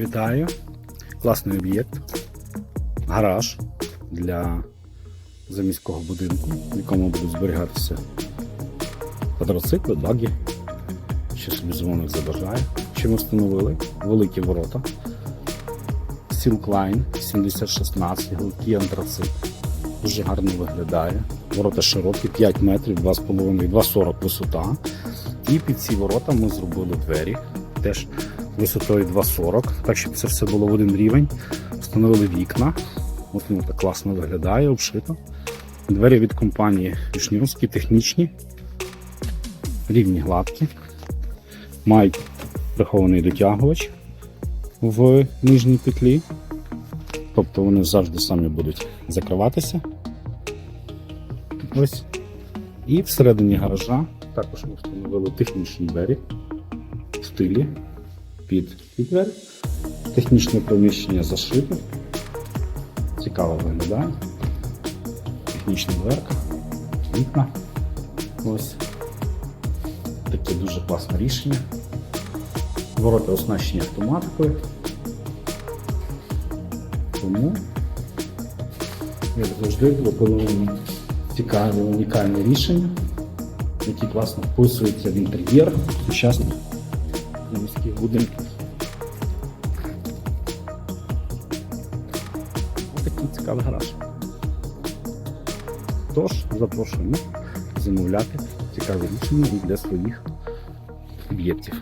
Вітаю! Класний об'єкт. Гараж для заміського будинку, в якому будуть зберігатися квадроцикли, баги. Що собі замовник забажає. Що ми встановили? Великі ворота. Silkline 7016, гладкий антрацит. Дуже гарно виглядає. Ворота широкі, 5 метрів, 2,5, 2,40 висота. І під ці ворота ми зробили двері. Теж висотою 2,40, так щоб це все було в один рівень. Встановили вікна. От воно так класно виглядає, обшито. Двері від компанії Вішнівські, технічні, рівні гладкі. Мають прихований дотягувач в нижній петлі. Тобто вони завжди самі будуть закриватися. Ось. І всередині гаража також ми встановили технічні двері в стилі під під двері. Технічне приміщення зашите. Цікаво виглядає. Технічна дверка, вікна. Ось. Таке дуже класне рішення. Ворота оснащені автоматикою. Тому, як завжди, пропонуємо цікаві унікальні рішення, які класно вписуються в інтер'єр сучасних міських будинків. Такий цікавий гараж. Тож, запрошуємо замовляти цікаві рішення для своїх об'єктів.